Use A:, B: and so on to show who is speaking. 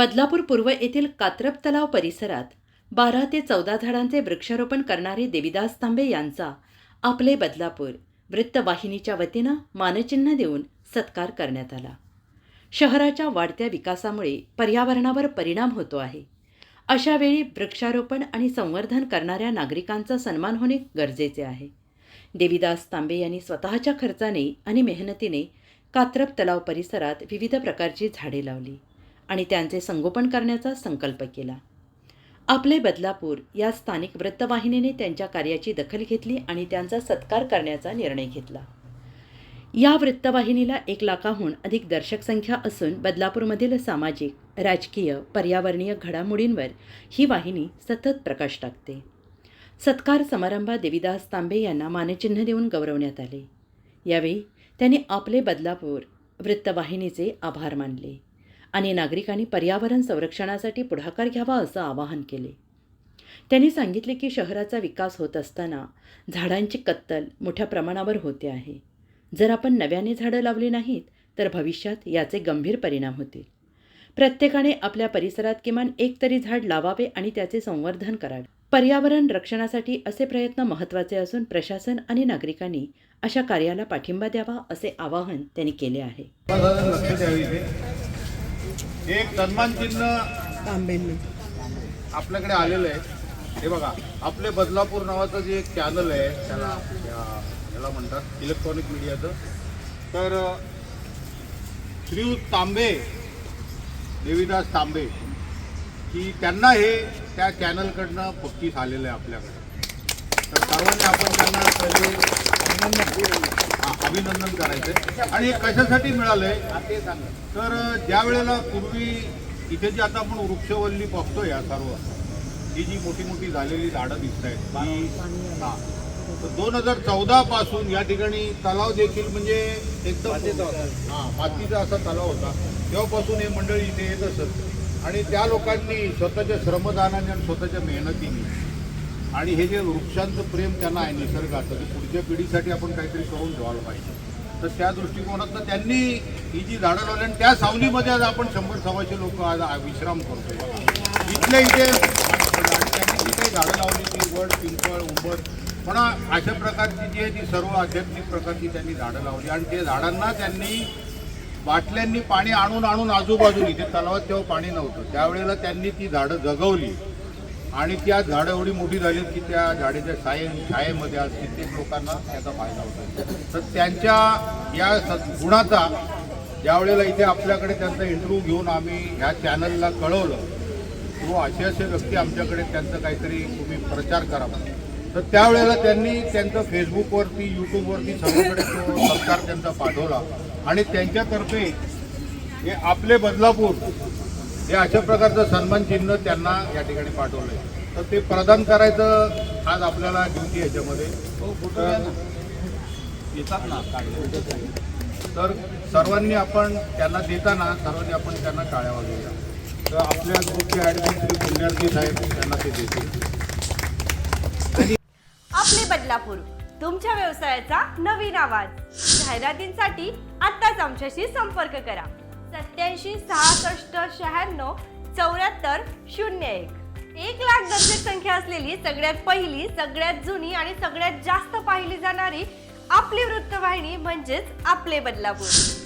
A: बदलापूर पूर्व येथील कात्रप तलाव परिसरात बारा ते चौदा झाडांचे वृक्षारोपण करणारे देविदास तांबे यांचा आपले बदलापूर वृत्तवाहिनीच्या वतीनं मानचिन्ह देऊन सत्कार करण्यात आला. शहराच्या वाढत्या विकासामुळे पर्यावरणावर परिणाम होतो आहे. अशावेळी वृक्षारोपण आणि संवर्धन करणाऱ्या नागरिकांचा सन्मान होणे गरजेचे आहे. देविदास तांबे यांनी स्वतःच्या खर्चाने आणि मेहनतीने कात्रप तलाव परिसरात विविध प्रकारची झाडे लावली. आणि त्यांचे संगोपन करण्याचा संकल्प केला. आपले बदलापूर या स्थानिक वृत्तवाहिनीने त्यांच्या कार्याची दखल घेतली आणि त्यांचा सत्कार करण्याचा निर्णय घेतला. या वृत्तवाहिनीला एक लाखाहून अधिक दर्शक संख्या असून बदलापूरमधील सामाजिक राजकीय पर्यावरणीय घडामोडींवर ही वाहिनी सतत प्रकाश टाकते. सत्कार समारंभात देविदास तांबे यांना मानचिन्ह देऊन गौरवण्यात आले. यावेळी त्यांनी आपले बदलापूर वृत्तवाहिनीचे आभार मानले. आणि नागरिकांनी पर्यावरण संरक्षणासाठी पुढाकार घ्यावा असं आवाहन केले. त्यांनी सांगितले की शहराचा विकास होत असताना झाडांची कत्तल मोठ्या प्रमाणावर होते आहे. जर आपण नव्याने झाडं लावली नाहीत तर भविष्यात याचे गंभीर परिणाम होतील. प्रत्येकाने आपल्या परिसरात किमान एक तरी झाड लावावे आणि त्याचे संवर्धन करावे. पर्यावरण रक्षणासाठी असे प्रयत्न महत्त्वाचे असून प्रशासन आणि नागरिकांनी अशा कार्याला पाठिंबा द्यावा असे आवाहन त्यांनी केले आहे
B: सर्वसाधारण लक्ष द्यावे इथे एक सन्मान चिन्ह आपल्याकडे आलेलं आहे. हे बघा आपले बदलापूर नावाचं जे एक चॅनल आहे त्याला याला म्हणतात इलेक्ट्रॉनिक मीडियाचं तर श्रीयुत तांबे देविदास तांबे की त्यांना हे त्या चॅनलकडनं बक्षीस आलेलं आहे आपल्याकडे. तर सर्वांनी आपण त्यांना पहिले हा, अभिनंदन करायचं आणि हे कशासाठी मिळालंय? तर ज्या वेळेला पूर्वी इथे जी आता आपण वृक्षवल्ली बघतो या सर्व ही जी मोठी मोठी झालेली झाडं दिसत आहेत तर दोन हजार चौदा पासून या ठिकाणी तलाव देखील म्हणजे एकदम हा मातीचा असा तलाव होता. तेव्हापासून हे मंडळी इथे येत असत. आणि त्या लोकांनी स्वतःच्या श्रमदानाने आणि स्वतःच्या मेहनतीने आणि हे जे वृक्षांचं प्रेम त्यांना आहे निसर्गाचं ते पुढच्या पिढीसाठी आपण काहीतरी करून ठेवायला पाहिजे. तर त्या दृष्टिकोनातनं त्यांनी ही जी झाडं लावली आणि त्या सावलीमध्ये आज आपण शंभर सव्वाशे लोक आज विश्राम करतो इथल्या इथे त्यांनी जी काही झाडं लावली ती वड पिंपळ उंबर पण अशा प्रकारची जी आहे ती सर्व आध्यात्मिक प्रकारची त्यांनी झाडं लावली. आणि ते झाडांना त्यांनी बाटल्यांनी पाणी आणून आणून आजूबाजूनी ते तलावात तेव्हा पाणी नव्हतं त्यावेळेला त्यांनी ती झाडं जगवली. आणि त्या झाडं एवढी मोठी झाली की त्या झाडाच्या साये छायेमध्ये आज कित्येक लोकांना त्याचा फायदा होतो तर त्यांच्या या स- गुणाचा ज्यावेळेला इथे आपल्याकडे त्यांचा इंटरव्ह्यू घेऊन आम्ही ह्या चॅनलला कळवलं किंवा असे असे व्यक्ती आमच्याकडे त्यांचं काहीतरी तुम्ही प्रचार करावा तर त्यावेळेला त्यांनी त्यांचं फेसबुकवरती यूट्यूबवरती सगळीकडे तो सत्कार त्यांचा पाठवला. आणि त्यांच्यातर्फे हे आपले बदलापूर हे अशा प्रकारचं सन्मान चिन्ह त्यांना या ठिकाणी पाठवलंय. तर ते प्रदान करायचं आज आपल्याला ड्युटी याच्यामध्ये. तर येतात ना तर सर्वांनी आपण त्यांना देताना सर्वांनी आपण त्यांना टाळ्या वाजवूया. तर आपल्या ग्रुपचे ॲडमिन श्री पुण्यार्थी साहेब त्यांना ते देतील.
C: आपले बदलापूर तुमच्या व्यवसायाचा नवीन आवाज. जाहिरातींसाठी आत्ताच आमच्याशी संपर्क करा. सत्याऐंशी सहासष्ट शहाण्णव चौऱ्याहत्तर शून्य एक. एक लाख दर्शक संख्या असलेली सगळ्यात पहिली सगळ्यात जुनी आणि सगळ्यात जास्त पाहिली जाणारी आपली वृत्तवाहिनी म्हणजेच आपले बदलापूर.